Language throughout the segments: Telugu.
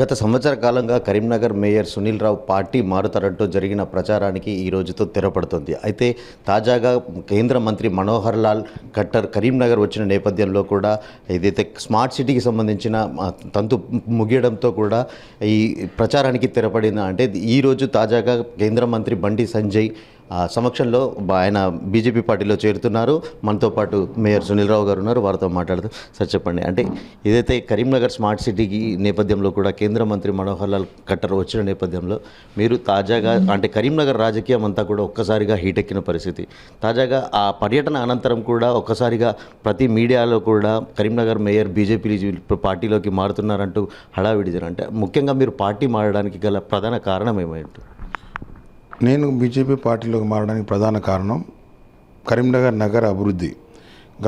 గత సంవత్సర కాలంగా కరీంనగర్ మేయర్ సునీల్ రావు పార్టీ మారుతారంటూ జరిగిన ప్రచారానికి ఈ రోజుతో తెరపడుతుంది. అయితే తాజాగా కేంద్ర మంత్రి మనోహర్ లాల్ ఖట్టర్ కరీంనగర్ వచ్చిన నేపథ్యంలో కూడా ఏదైతే స్మార్ట్ సిటీకి సంబంధించిన తంతు ముగియడంతో కూడా ఈ ప్రచారానికి తెరపడింది. అంటే ఈ రోజు తాజాగా కేంద్ర మంత్రి బండి సంజయ్ సమక్షంలో ఆయన బీజేపీ పార్టీలో చేరుతున్నారు. మనతో పాటు మేయర్ సునీల్ రావు గారు ఉన్నారు. వారితో మాట్లాడుతూ సార్ చెప్పండి. అంటే ఏదైతే కరీంనగర్ స్మార్ట్ సిటీకి నేపథ్యంలో కూడా కేంద్ర మంత్రి మనోహర్ లాల్ ఖట్టర్ వచ్చిన నేపథ్యంలో మీరు తాజాగా అంటే కరీంనగర్ రాజకీయం అంతా కూడా ఒక్కసారిగా హీట్ ఎక్కిన పరిస్థితి. తాజాగా ఆ పర్యటన అనంతరం కూడా ఒక్కసారిగా ప్రతి మీడియాలో కూడా కరీంనగర్ మేయర్ బీజేపీ పార్టీలోకి మారుతున్నారంటూ హడావిడి అంటే ముఖ్యంగా మీరు పార్టీ మారడానికి గల ప్రధాన కారణం ఏమైంటుంది నేను బీజేపీ పార్టీలోకి మారడానికి ప్రధాన కారణం కరీంనగర్ నగర అభివృద్ధి.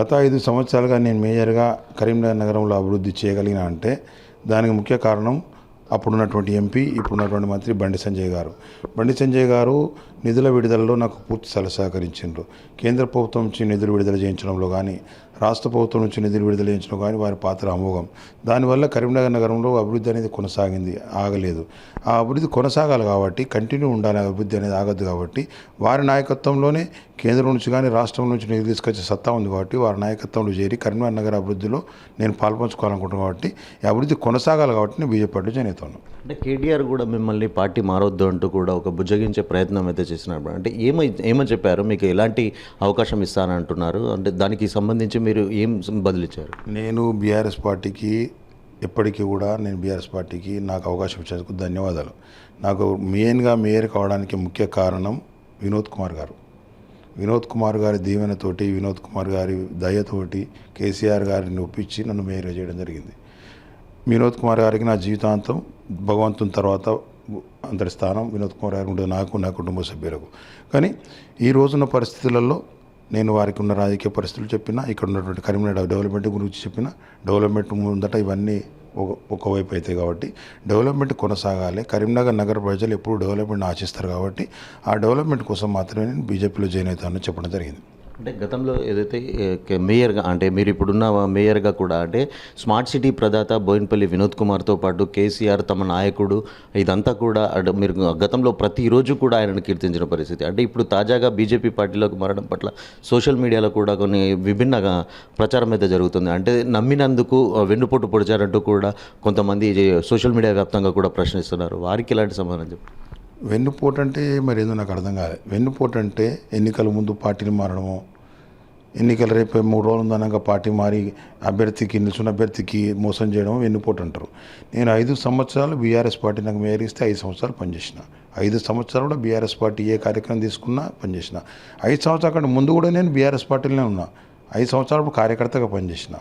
గత ఐదు సంవత్సరాలుగా నేను మేయర్గా కరీంనగర్ నగరంలో అభివృద్ధి చేయగలిగిన అంటే దానికి ముఖ్య కారణం అప్పుడున్నటువంటి ఎంపీ ఇప్పుడున్నటువంటి మంత్రి బండి సంజయ్ గారు. బండి సంజయ్ గారు నిధుల విడుదలలో నాకు పూర్తి సల సహకరించిండ్రు. కేంద్ర ప్రభుత్వం నుంచి నిధులు విడుదల చేయించడంలో కానీ రాష్ట్ర ప్రభుత్వం నుంచి నిధులు విడుదల చేయించడం కానీ వారి పాత్ర అమోఘం. దానివల్ల కరీంనగర్ నగరంలో అభివృద్ధి అనేది కొనసాగింది ఆగలేదు. ఆ అభివృద్ధి కొనసాగాలి కాబట్టి కంటిన్యూ ఉండాలి అభివృద్ధి అనేది ఆగద్దు కాబట్టి వారి నాయకత్వంలోనే కేంద్రం నుంచి కానీ రాష్ట్రం నుంచి నిధులు తీసుకొచ్చే సత్తా ఉంది కాబట్టి వారి నాయకత్వంలో చేరి కరీంనగర్ నగర అభివృద్ధిలో నేను పాల్పంచుకోవాలనుకుంటున్నాను కాబట్టి ఈ అభివృద్ధి కొనసాగాలి కాబట్టి నేను బీజేపీ పార్టీ జాయిన్ అవుతాను అంటే కేటీఆర్ కూడా మిమ్మల్ని పార్టీ మారొద్దు అంటూ కూడా ఒక బుజ్జగించే ప్రయత్నం అయితే చేసినప్పుడు అంటే ఏమై ఏమని చెప్పారు? మీకు ఎలాంటి అవకాశం ఇస్తానంటున్నారు? అంటే దానికి సంబంధించి మీరు ఏం బదిలిచ్చారు? నేను బీఆర్ఎస్ పార్టీకి ఎప్పటికీ కూడా నేను బీఆర్ఎస్ పార్టీకి నాకు అవకాశం ఇచ్చేందుకు ధన్యవాదాలు. నాకు మెయిన్గా మేయర్ కావడానికి ముఖ్య కారణం వినోద్ కుమార్ గారు. వినోద్ కుమార్ గారి దీవెనతోటి వినోద్ కుమార్ గారి దయతోటి కేసీఆర్ గారిని ఒప్పించి నన్ను మేయర్గా చేయడం జరిగింది. వినోద్ కుమార్ గారికి నా జీవితాంతం భగవంతుని తర్వాత అంతటి స్థానం వినోద్ కుమార్ గారు ఉంటుంది నాకు నా కుటుంబ సభ్యులకు. కానీ ఈ రోజున్న పరిస్థితులలో నేను వారికి ఉన్న రాజకీయ పరిస్థితులు చెప్పిన ఇక్కడ ఉన్నటువంటి కరీంనగర్ డెవలప్మెంట్ గురించి చెప్పిన డెవలప్మెంట్ ముందట ఇవన్నీ ఒక ఒకవైపు అవుతాయి కాబట్టి డెవలప్మెంట్ కొనసాగాలి. కరీంనగర్ నగర ప్రజలు ఎప్పుడు డెవలప్మెంట్ ఆశిస్తారు కాబట్టి ఆ డెవలప్మెంట్ కోసం మాత్రమే నేను బీజేపీలో జాయిన్ అవుతానని చెప్పడం జరిగింది. అంటే గతంలో ఏదైతే మేయర్గా అంటే మీరు ఇప్పుడున్న మేయర్గా కూడా అంటే స్మార్ట్ సిటీ ప్రదాత బోయినపల్లి వినోద్ కుమార్తో పాటు కేసీఆర్ తమ నాయకుడు ఇదంతా కూడా అంటే మీరు గతంలో ప్రతిరోజు కూడా ఆయనను కీర్తించిన పరిస్థితి. అంటే ఇప్పుడు తాజాగా బీజేపీ పార్టీలోకి మారడం పట్ల సోషల్ మీడియాలో కూడా కొన్ని విభిన్నగా ప్రచారం అయితే జరుగుతుంది. అంటే నమ్మినందుకు వెన్నుపోటు పొడిచారంటూ కూడా కొంతమంది ఇది సోషల్ మీడియా వ్యాప్తంగా కూడా ప్రశ్నిస్తున్నారు. వారికి ఇలాంటి సమాధానం చెప్పండి? వెన్నుపోటు అంటే మరి ఏదో నాకు అర్థం కాలేదు వెన్నుపోటు అంటే ఎన్నికల ముందు పార్టీని మారడము ఎన్నికల రేపు మూడు రోజులు ఉందనగా పార్టీ మారి అభ్యర్థికి నిల్చున్న అభ్యర్థికి మోసం చేయడం వెన్నుపోటు అంటారు. నేను ఐదు సంవత్సరాలు బీఆర్ఎస్ పార్టీ నాకు మేరిస్తే ఐదు సంవత్సరాలు పనిచేసిన. ఐదు సంవత్సరాలు కూడా బీఆర్ఎస్ పార్టీ ఏ కార్యక్రమం తీసుకున్నా పనిచేసిన. ఐదు సంవత్సరాల కంటే ముందు కూడా నేను బీఆర్ఎస్ పార్టీలోనే ఉన్నా. ఐదు సంవత్సరాలు కార్యకర్తగా పనిచేసిన.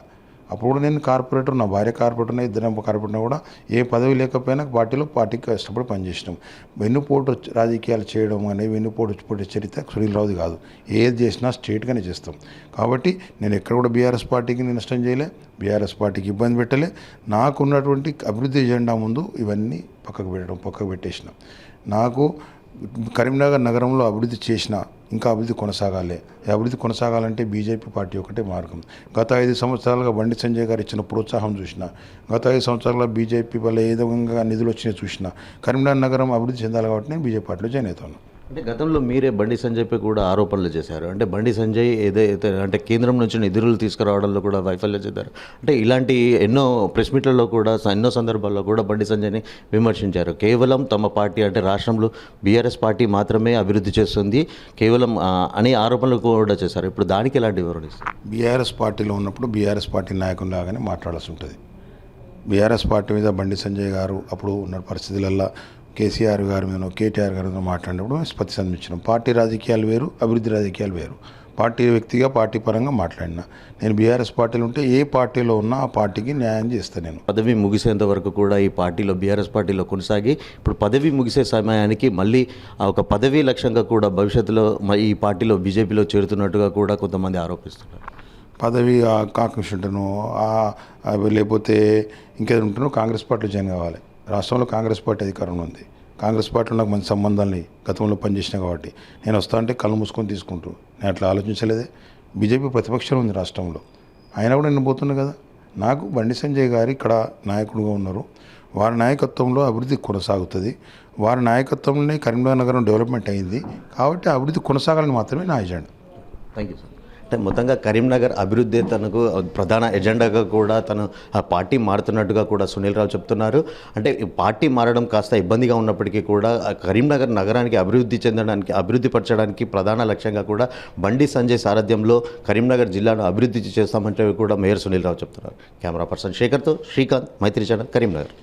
అప్పుడు కూడా నేను కార్పొరేటర్ నా భార్య కార్పొరేటర్ ఇద్దరు కార్పొరేటర్ కూడా ఏ పదవి లేకపోయినా పార్టీలో పార్టీకి కష్టపడి పనిచేసినాం. వెన్నుపోటు వచ్చి- రాజకీయాలు చేయడం అనేది వెన్నుపోటు వచ్చి చరిత్ర సునీల్రావుది కాదు. ఏది చేసినా స్టేట్గానే చేస్తాం. కాబట్టి నేను ఎక్కడ కూడా బీఆర్ఎస్ పార్టీకి నేను నష్టం చేయలే బీఆర్ఎస్ పార్టీకి ఇబ్బంది పెట్టలే. నాకున్నటువంటి అభివృద్ధి ఎజెండా ముందు ఇవన్నీ పక్కకు పెట్టడం పక్కకు పెట్టేసిన. నాకు కరీంనగర్ నగరంలో అభివృద్ధి చేసిన ఇంకా అభివృద్ధి కొనసాగాలి. అభివృద్ధి కొనసాగాలంటే బీజేపీ పార్టీ ఒకటే మార్గం. గత ఐదు సంవత్సరాలుగా బండి సంజయ్ గారు ఇచ్చిన ప్రోత్సాహం చూసిన గత ఐదు సంవత్సరాలుగా బీజేపీ వల్ల ఏ విధంగా నిధులు వచ్చినాయో చూసిన కరీంనగర్ నగరం అభివృద్ధి చెందాలి కాబట్టి నేను బీజేపీ పార్టీలో జాయిన్ అవుతాను. అంటే గతంలో మీరే బండి సంజయ్పై కూడా ఆరోపణలు చేశారు. అంటే బండి సంజయ్ ఏదైతే అంటే కేంద్రం నుంచి నిధులు తీసుకురావడంలో కూడా వైఫల్యం చెందారు. అంటే ఇలాంటి ఎన్నో ప్రెస్ మీట్లలో కూడా స- ఎన్నో సందర్భాల్లో కూడా బండి సంజయ్ని విమర్శించారు. కేవలం తమ పార్టీ అంటే రాష్ట్రంలో బీఆర్ఎస్ పార్టీ మాత్రమే అభివృద్ధి చేస్తుంది. కేవలం అనే ఆరోపణలు కూడా చేశారు. ఇప్పుడు దానికి ఎలాంటి వివరణ ఇస్తారు? బీఆర్ఎస్ పార్టీలో ఉన్నప్పుడు బీఆర్ఎస్ పార్టీ నాయకులాగానే మాట్లాడాల్సి ఉంటుంది. బీఆర్ఎస్ పార్టీ మీద బండి సంజయ్ గారు అప్పుడు ఉన్న పరిస్థితులల్లో కేసీఆర్ గారి మీద కేటీఆర్ గారి మీద మాట్లాడినప్పుడు మేము స్పతి సంధించినాం పార్టీ రాజకీయాలు వేరు అభివృద్ధి రాజకీయాలు వేరు. పార్టీ వ్యక్తిగా పార్టీ పరంగా మాట్లాడిన. నేను బీఆర్ఎస్ పార్టీలో ఉంటే ఏ పార్టీలో ఉన్నా ఆ పార్టీకి న్యాయం చేస్తాను నేను. పదవి ముగిసేంత వరకు కూడా ఈ పార్టీలో బీఆర్ఎస్ పార్టీలో కొనసాగి ఇప్పుడు పదవి ముగిసే సమయానికి మళ్ళీ ఆ ఒక పదవి లక్ష్యంగా కూడా భవిష్యత్తులో ఈ పార్టీలో బీజేపీలో చేరుతున్నట్టుగా కూడా కొంతమంది ఆరోపిస్తున్నారు. పదవి కాంక్ష ఉంటాను లేకపోతే ఇంకేదో ఉంటానో కాంగ్రెస్ పార్టీలో జాయిన్ కావాలి. రాష్ట్రంలో కాంగ్రెస్ పార్టీ అధికారంలో ఉంది. కాంగ్రెస్ పార్టీలో నాకు మంచి సంబంధాలని గతంలో పనిచేసిన కాబట్టి నేను వస్తా అంటే కళ్ళు మూసుకొని తీసుకుంటూ నేను అట్లా ఆలోచించలేదే. బీజేపీ ప్రతిపక్షం ఉంది రాష్ట్రంలో. అయినా కూడా నేను పోతున్నా కదా. నాకు బండి సంజయ్ గారు ఇక్కడ నాయకుడుగా ఉన్నారు. వారి నాయకత్వంలో అభివృద్ధి కొనసాగుతుంది. వారి నాయకత్వంలోనే కరీంనగర్ నగరం డెవలప్మెంట్ అయింది. కాబట్టి అభివృద్ధి కొనసాగాలని మాత్రమే నా ఎజెండా. Thank you sir. అంటే మొత్తంగా కరీంనగర్ అభివృద్ధి తనకు ప్రధాన ఎజెండాగా కూడా తను ఆ పార్టీ మారుతున్నట్టుగా కూడా సునీల్ రావు చెప్తున్నారు. అంటే పార్టీ మారడం కాస్త ఇబ్బందిగా ఉన్నప్పటికీ కూడా కరీంనగర్ నగరానికి అభివృద్ధి చెందడానికి అభివృద్ధి పరచడానికి ప్రధాన లక్ష్యంగా కూడా బండి సంజయ్ సారథ్యంలో కరీంనగర్ జిల్లాను అభివృద్ధి చేస్తామంటే కూడా మేయర్ సునీల్ రావు చెప్తున్నారు. కెమెరా పర్సన్ శేఖర్తో శ్రీకాంత్ మైత్రి ఛానల్ కరీంనగర్.